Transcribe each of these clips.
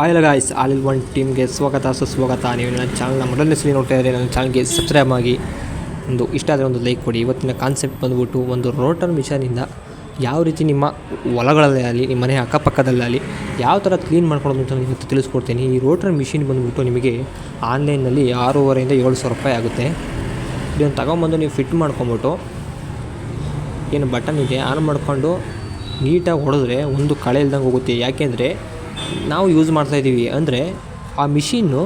Hi all guys all in one ಟೀಮ್ಗೆ ಸ್ವಾಗತ. ಸುಸ್ವಾಗತ ನೀವು ನನ್ನ ಚಾನಲ್ನ ಮೊದಲನೇ ಸಲ ನೋಡ್ತಾ ಇದ್ದರೆ ನನ್ನ ಚಾನಲ್ಗೆ ಸಬ್ಸ್ಕ್ರೈಬ್ ಆಗಿ ಒಂದು ಇಷ್ಟ ಆದರೆ ಒಂದು ಲೈಕ್ ಕೊಡಿ. ಇವತ್ತಿನ ಕಾನ್ಸೆಪ್ಟ್ ಬಂದ್ಬಿಟ್ಟು ಒಂದು ರೋಟರ್ ಮಿಷನಿಂದ ಯಾವ ರೀತಿ ನಿಮ್ಮ ಹೊಲಗಳಲ್ಲೇ ಆಗಲಿ, ನಿಮ್ಮ ಮನೆ ಅಕ್ಕಪಕ್ಕದಲ್ಲಾಗಲಿ ಯಾವ ಥರ ಕ್ಲೀನ್ ಮಾಡ್ಕೊಳ್ಳೋದು ಅಂತ ಇವತ್ತು ತಿಳಿಸ್ಕೊಡ್ತೀನಿ. ಈ ರೋಟರ್ ಮಿಷಿನ್ ಬಂದ್ಬಿಟ್ಟು ನಿಮಗೆ ಆನ್ಲೈನಲ್ಲಿ ಆರೂವರೆಯಿಂದ ಏಳು ಸಾವಿರ ರೂಪಾಯಿ ಆಗುತ್ತೆ. ಇದನ್ನು ತಗೊಂಬಂದು ನೀವು ಫಿಟ್ ಮಾಡ್ಕೊಂಬಿಟ್ಟು ಏನು ಬಟನ್ ಇದೆ ಆನ್ ಮಾಡಿಕೊಂಡು ನೀಟಾಗಿ ಹೊಡೆದ್ರೆ ಒಂದು ಕಳೆ ಇಲ್ದಂಗೆ ಹೋಗುತ್ತೆ. ಯಾಕೆಂದರೆ ನಾವು ಯೂಸ್ ಮಾಡ್ತಾಯಿದ್ದೀವಿ ಅಂದರೆ ಆ ಮಿಷಿನ್ನು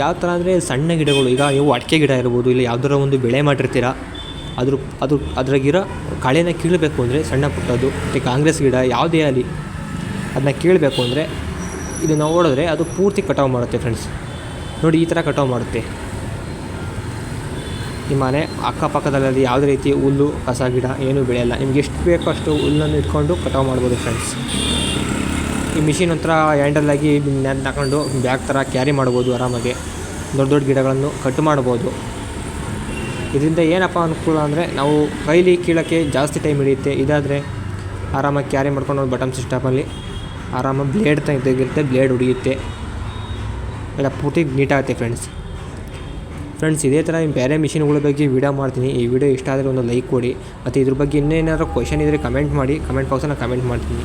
ಯಾವ ಥರ ಅಂದರೆ ಸಣ್ಣ ಗಿಡಗಳು, ಈಗ ನೀವು ಅಡಿಕೆ ಗಿಡ ಇರ್ಬೋದು, ಇಲ್ಲ ಯಾವ್ದಾರ ಒಂದು ಬೆಳೆ ಮಾಡಿರ್ತೀರ, ಅದ್ರ, ಅದು, ಅದ್ರಾಗಿರೋ ಕಳೆನ ಕೀಳಬೇಕು ಅಂದರೆ ಸಣ್ಣ ಪುಟ್ಟದ್ದು, ಮತ್ತು ಕಾಂಗ್ರೆಸ್ ಗಿಡ ಯಾವುದೇ ಆಗಲಿ ಅದನ್ನ ಕೀಳಬೇಕು ಅಂದರೆ ಇದನ್ನು ನೋಡಿದ್ರೆ ಅದು ಪೂರ್ತಿ ಕಟಾವು ಮಾಡುತ್ತೆ ಫ್ರೆಂಡ್ಸ್ ನೋಡಿ ಈ ಥರ ಕಟಾವು ಮಾಡುತ್ತೆ. ನಿಮ್ಮ ಮನೆ ಅಕ್ಕಪಕ್ಕದಲ್ಲಿ ಯಾವುದೇ ರೀತಿ ಹುಲ್ಲು, ಕಸ, ಗಿಡ ಏನೂ ಬೆಳೆಯಲ್ಲ, ನಿಮ್ಗೆ ಎಷ್ಟು ಬೇಕೋ ಅಷ್ಟು ಹುಲ್ಲನ್ನು ಇಟ್ಕೊಂಡು ಕಟಾವು ಮಾಡ್ಬೋದು ಫ್ರೆಂಡ್ಸ್ ಈ ಮಿಷಿನ್ ಒಂಥರ ಹ್ಯಾಂಡಲಾಗಿ ಆಗಿ ತಗೊಂಡು ಬ್ಯಾಗ್ ಥರ ಕ್ಯಾರಿ ಮಾಡ್ಬೋದು ಆರಾಮಾಗಿ. ದೊಡ್ಡ ದೊಡ್ಡ ಗಿಡಗಳನ್ನು ಕಟ್ ಮಾಡ್ಬೋದು. ಇದರಿಂದ ಏನಪ್ಪ ಅನುಕೂಲ ಅಂದರೆ ನಾವು ಕೈಲಿ ಕೀಳೋಕ್ಕೆ ಜಾಸ್ತಿ ಟೈಮ್ ಹಿಡಿಯುತ್ತೆ. ಇದಾದರೆ ಆರಾಮಾಗಿ ಕ್ಯಾರಿ ಮಾಡ್ಕೊಂಡು ಬಟನ್ ಸಿಸ್ಟಮಲ್ಲಿ ಆರಾಮಾಗಿ ಬ್ಲೇಡ್ ತೆಗೆದಿರುತ್ತೆ ಬ್ಲೇಡ್ ಹೊಡಿಯುತ್ತೆ ಎಲ್ಲ ಪೂರ್ತಿ ನೀಟಾಗುತ್ತೆ ಫ್ರೆಂಡ್ಸ್ ಫ್ರೆಂಡ್ಸ್ ಇದೇ ಥರ ಬೇರೆ ಮಿಷಿನ್ಗಳ ಬಗ್ಗೆ ವೀಡಿಯೋ ಮಾಡ್ತೀನಿ. ಈ ವಿಡಿಯೋ ಇಷ್ಟ ಆದರೆ ಒಂದು ಲೈಕ್ ಕೊಡಿ. ಮತ್ತು ಇದ್ರ ಬಗ್ಗೆ ಇನ್ನೇನಾದರೂ ಕ್ವಶನ್ ಇದ್ದರೆ ಕಮೆಂಟ್ ಮಾಡಿ. ಕಮೆಂಟ್ ಬಾಕ್ಸಲ್ಲಿ ಕಮೆಂಟ್ ಮಾಡ್ತೀನಿ.